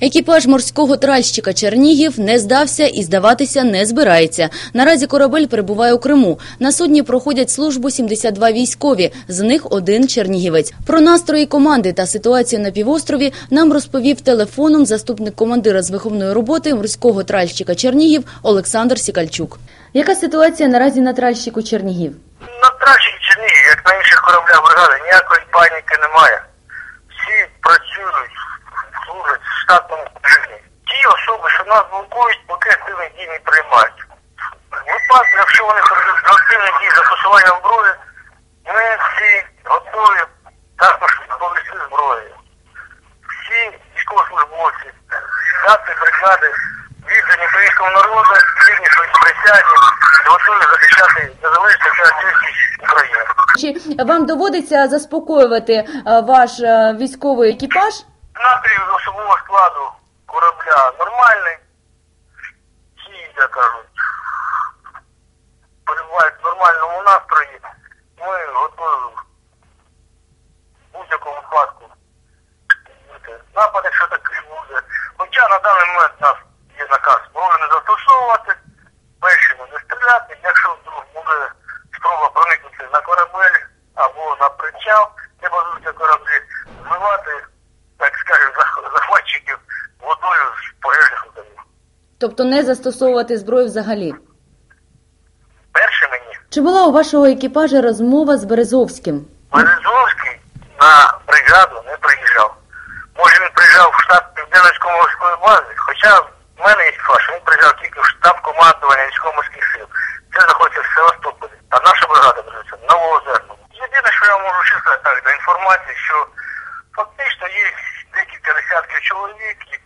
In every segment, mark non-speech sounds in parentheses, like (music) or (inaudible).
Екіпаж морського тральщика Чернігів не здався і здаватися не збирається. Наразі корабель перебуває у Криму. На судні проходять службу 72 військові, з них один чернігівець. Про настрої команди та ситуацію на півострові нам розповів телефоном заступник командира з виховної роботи морського тральщика Чернігів Олександр Сікальчук. Яка ситуація наразі на тральщику Чернігів? На трасі Чернігів, як на інших кораблях бригади, ніякої паніки немає. Всі працюють, дій не приймають. В випадку, якщо вони активних дій застосування зброї, ми всі готові також повести зброю. Всі військовослужбовці, штати, бригади, віддані українському народу, вірні своїй присяді, готові захищати незалежність та України. Чи вам доводиться заспокоювати е, ваш е, військовий екіпаж? Настрій особового складу корабля нормальний. Кажуть, перебувають в нормальному настрої. Ми готові в будь-якому бути. Напад, якщо такий буде. Хоча на даний момент у нас є наказ зброю не застосовувати, першими не стріляти. Якщо вдруг буде спроба проникнути на корабель або на причал, де базуються кораблі, зливати, так скажемо, (laughs) захватчиків водою з пожежних. Тобто не застосовувати зброю взагалі? Першими ні. Чи була у вашого екіпажа розмова з Березовським? Березовський на бригаду не приїжджав. Може він приїжджав в штаб Південницької морської бази, хоча в мене є факт, він приїжджав тільки в штаб командування військово-морських сил. Це знаходиться в Севастополі. А наша бригада базується в Новоозерному. Єдине, що я можу чисто так до інформації, що фактично є декілька десятків чоловік, які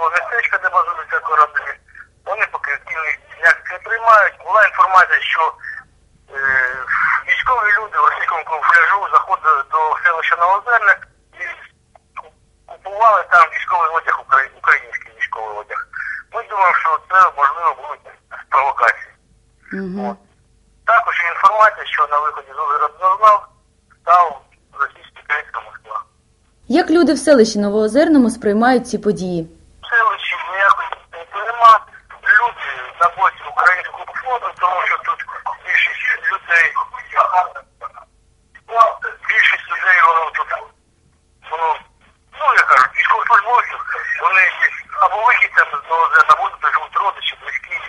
нашого містечка, де базуються кораблі. Вони поки ніяк не приймають. Була інформація, що е, військові люди в російському камуфляжу заходили до селища Новозерне і купували там військовий одяг, український військовий одяг. Ми думаємо, що це можливо будуть провокації. От. Також інформація, що на виході з озера Днознав став російський Москва. Як люди в селищі Новоозерному сприймають ці події? українську флоту, тому що тут більшість людей ну, більшість людей воно тут воно, ну я кажу, військовослужбовців, вони або вихідцями з ОЗ, або живуть родичі, близькі.